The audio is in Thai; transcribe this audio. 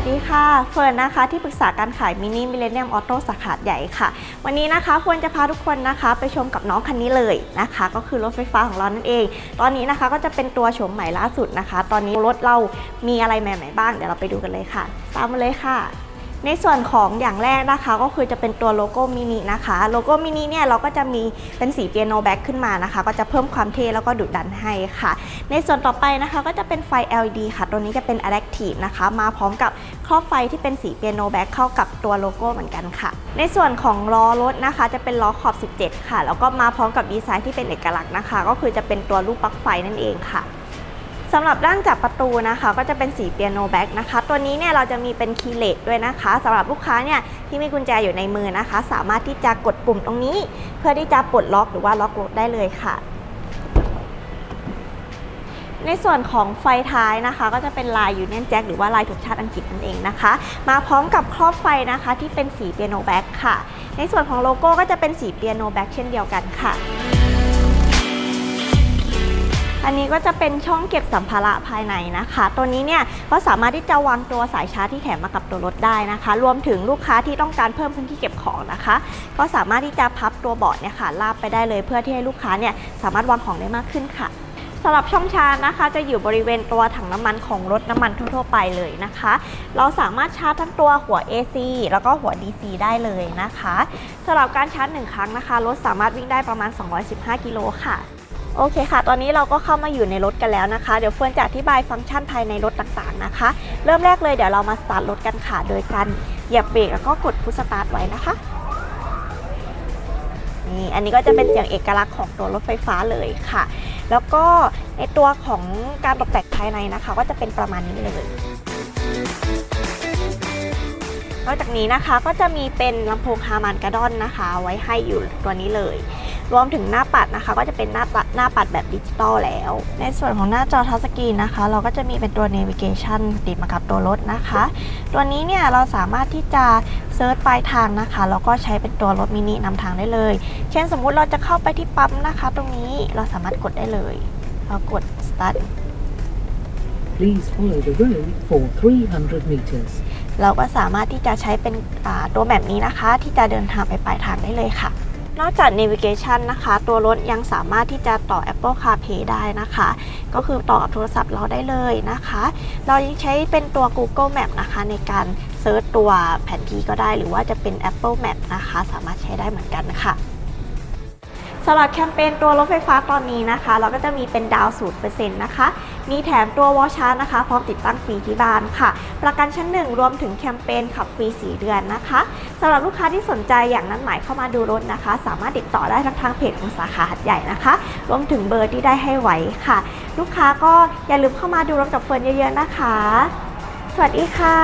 วัสดีค่ะ เฟิร์นนะคะ ที่ปรึกษาการขายมินิมิเลเนียมออโต้สาขาใหญ่ค่ะ วันนี้นะคะควรจะพาทุกคนนะคะ ไปชมกับน้องคันนี้เลยนะคะ ก็คือรถไฟฟ้าของเรานั่นเอง ตอนนี้นะคะก็จะเป็นตัวโฉมใหม่ล่าสุดนะคะ ตอนนี้รถเรามีอะไรใหม่ๆบ้าง เดี๋ยวเราไปดูกันเลยค่ะ ตามมาเลยค่ะ ในส่วนของอย่างแรกนะคะก็คือจะเป็นตัวโลโก้มินินะคะ โลโก้มินิเนี่ยเราก็จะมีเป็นสีเปียโนแบ็กขึ้นมานะคะ ก็จะเพิ่มความเท่แล้วก็ดุดันให้ค่ะ ในส่วนต่อไปนะคะก็จะเป็นไฟ LED ค่ะ ตัวนี้จะเป็น Adaptive นะคะ มาพร้อมกับครอบไฟที่เป็นสีเปียโนแบ็กเข้ากับตัวโลโก้เหมือนกันค่ะ ในส่วนของล้อรถนะคะ จะเป็นล้อขอบ 17 ค่ะ แล้วก็มาพร้อมกับดีไซน์ที่เป็นเอกลักษณ์นะคะ ก็คือจะเป็นตัวลูกปลั๊กไฟนั่นเองค่ะ สำหรับด้านจับประตูนะคะก็จะเป็นสีเปียโนแบ็กนะคะตัวนี้เนี่ยเราจะมีเป็นคีย์เลสด้วยนะคะสำหรับลูกค้าเนี่ยที่มีกุญแจอยู่ในมือนะคะ สามารถที่จะกดปุ่มตรงนี้ เพื่อที่จะปลดล็อกหรือว่าล็อกรถได้เลยค่ะ ในส่วนของไฟท้ายนะคะ ก็จะเป็นลายยูเนียนแจ็คหรือว่าลายถุงชาติอังกฤษนั่นเองนะคะ มาพร้อมกับครอบไฟนะคะที่เป็นสีเปียโนแบ็กค่ะ ในส่วนของโลโก้ก็จะเป็นสีเปียโนแบ็กเช่นเดียวกันค่ะ อันนี้ก็จะเป็นช่องเก็บสัมภาระภายในนะคะ ตัวนี้เนี่ยก็สามารถที่จะวางตัวสายชาร์จที่แถมมากับตัวรถได้นะคะ รวมถึงลูกค้าที่ต้องการเพิ่มพื้นที่เก็บของนะคะ ก็สามารถที่จะพับตัวเบาะเนี่ยค่ะลาบไปได้เลยเพื่อที่ให้ลูกค้าเนี่ยสามารถวางของได้มากขึ้นค่ะสำหรับช่องชาร์จนะคะ จะอยู่บริเวณตัวถังน้ำมันของรถน้ำมันทั่วๆไปเลยนะคะ เราสามารถชาร์จทั้งตัวหัว AC แล้วก็หัว DC ได้เลยนะคะสำหรับการชาร์จหนึ่งครั้งนะคะรถสามารถวิ่งได้ประมาณ 215 กิโลค่ะ โอเคค่ะ ตอนนี้เราก็เข้ามาอยู่ในรถกันแล้วนะคะ เดี๋ยวเฟิร์นจะอธิบายฟังก์ชันภายในรถต่างๆนะคะ เริ่มแรกเลยเดี๋ยวเรามาสตาร์ทรถกันค่ะ โดยการเหยียบเบรกแล้วก็กดพุชสตาร์ทไว้นะคะ นี่ อันนี้ก็จะเป็นเสียงเอกลักษณ์ของตัวรถไฟฟ้าเลยค่ะ แล้วก็ในตัวของการตกแต่งภายในนะคะ ก็จะเป็นประมาณนี้เลยนอกจากนี้นะคะก็จะมีเป็นลำโพงฮาร์มันกระดอนนะคะ ไว้ให้อยู่ตัวนี้เลย รวมถึงหน้าปัดนะคะ ก็จะเป็นหน้าปัดหน้าปัดแบบดิจิตอลแล้ว ในส่วนของหน้าจอทัชสกรีนนะคะ เราก็จะมีเป็นตัว navigation ติดมากับตัวรถนะคะ ตัวนี้เนี่ยเราสามารถที่จะเซิร์ชปลายทางนะคะแล้วก็ใช้เป็นตัวรถมินินำทางได้เลย เช่นสมมุติเราจะเข้าไปที่ปั๊มนะคะ ตรงนี้เราสามารถกดได้เลยเรากด start Please follow the road for 300 meters. เราก็สามารถที่จะใช้เป็นอ่าตัวแบบนี้นะคะ ที่จะเดินทางไปปลายทางได้เลยค่ะ นอกจาก navigation นะคะ ตัวรถยังสามารถที่จะต่อ Apple CarPlay ได้นะคะ ก็คือต่อกับโทรศัพท์เราได้เลยนะคะ เรายังใช้เป็นตัว Google Map นะคะในการเซิร์ชตัวแผนที่ก็ได้ หรือว่าจะเป็น Apple Map นะคะ สามารถใช้ได้เหมือนกันค่ะสำหรับแคมเปญตัวรถไฟฟ้าตอนนี้นะคะ เราก็จะมีเป็นดาวศูนย์เปอร์เซ็นต์นะคะ มีแถมตัววอลชาร์จนะคะ พร้อมติดตั้งฟรีที่บ้านค่ะ ประกันชั้นหนึ่งรวมถึงแคมเปญขับฟรี 4 เดือนนะคะสำหรับลูกค้าที่สนใจอย่างนั้นหมายเข้ามาดูรถนะคะ สามารถติดต่อได้ทั้งทางเพจของสาขาหัดใหญ่นะคะ รวมถึงเบอร์ที่ได้ให้ไว้ค่ะ ลูกค้าก็อย่าลืมเข้ามาดูรถกับเฟิร์นเยอะๆนะคะ สวัสดีค่ะ